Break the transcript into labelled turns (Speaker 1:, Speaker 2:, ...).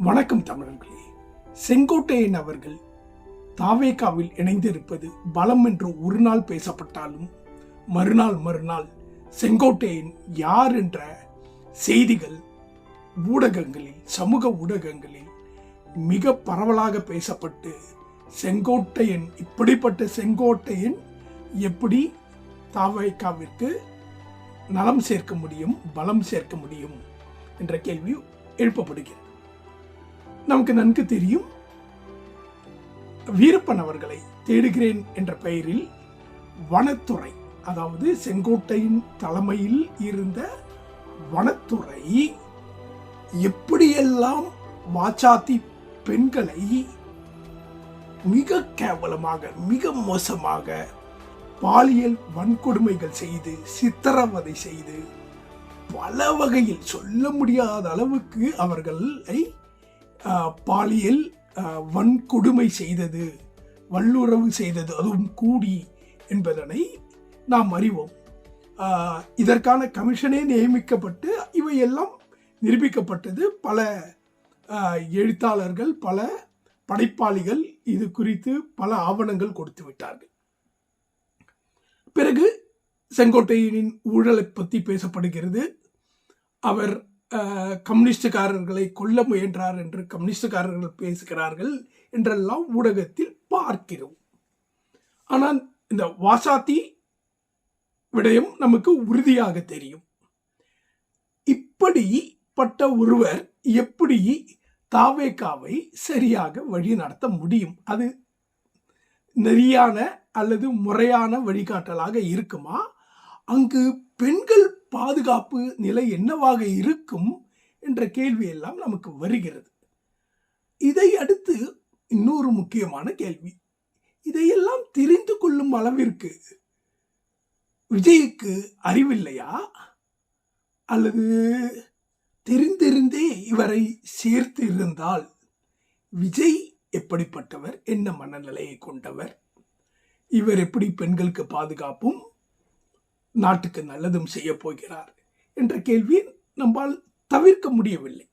Speaker 1: வணக்கம் தமிழர்களே. செங்கோட்டையன் அவர்கள் தாவேகாவில் இணைந்திருப்பது பலம் என்று ஒரு நாள் பேசப்பட்டாலும் மறுநாள் மறுநாள் செங்கோட்டையன் யார் என்ற செய்திகள் ஊடகங்களில் சமூக ஊடகங்களில் மிக பரவலாக பேசப்பட்டு செங்கோட்டையன் இப்படிப்பட்ட செங்கோட்டையன் எப்படி தாவேகாவிற்கு நலம் சேர்க்க முடியும் பலம் சேர்க்க முடியும் என்ற கேள்வி எழுப்பப்படுகிறது. நமக்கு நன்கு தெரியும். வீரப்பன் அவர்களை தேடுகிறேன் என்ற பெயரில் வனத்துறை அதாவது செங்கோட்டையின் தலைமையில் இருந்த வனத்துறை எப்படியெல்லாம் மாச்சாத்தி பெண்களை மிக கேவலமாக மிக மோசமாக பாலியல் வன்கொடுமைகள் செய்து சித்திரவதை செய்து பல வகையில் சொல்ல முடியாத அளவுக்கு அவர்களை பாலியல் வன்கொடுமை செய்தது வல்லுறவு செய்தது அதுவும் கூடி என்பதனை நாம் அறிவோம். இதற்கான கமிஷனே நியமிக்கப்பட்டு இவையெல்லாம் நிரூபிக்கப்பட்டது. பல எழுத்தாளர்கள் பல படைப்பாளிகள் இது குறித்து பல ஆவணங்கள் கொடுத்து விட்டார்கள். பிறகு செங்கோட்டையனின் ஊழலை பற்றி பேசப்படுகிறது. அவர் கம்யூனிஸ்டுக்காரர்களை கொல்ல முயன்றார் என்று கம்யூனிஸ்டுக்காரர்கள் பேசுகிறார்கள் என்றெல்லாம் ஊடகத்தில் பார்க்கிறோம். ஆனால் இந்த வாசாத்தி விடயம் நமக்கு உறுதியாக தெரியும். இப்படிப்பட்ட ஒருவர் எப்படி தாவேக்காவை சரியாக வழி நடத்த முடியும்? அது நெறியான அல்லது முறையான வழிகாட்டலாக இருக்குமா? அங்கு பெண்கள் பாதுகாப்பு நிலை என்னவாக இருக்கும் என்ற கேள்வி எல்லாம் நமக்கு வருகிறது. இதை அடுத்து இன்னொரு முக்கியமான கேள்வி. இதையெல்லாம் தெரிந்து கொள்ளும் அளவிற்கு விஜய்க்கு அறிவில்லையா? அல்லது தெரிந்திருந்தே இவரை சேர்த்து இருந்தால் விஜய் எப்படிப்பட்டவர்? என்ன மனநிலையை கொண்டவர்? இவர் எப்படி பெண்களுக்கு பாதுகாப்பும் நாட்டுக்கு நல்லதும் செய்ய போகிறார் என்ற கேள்வியை நம்மால் தவிர்க்க முடியவில்லை.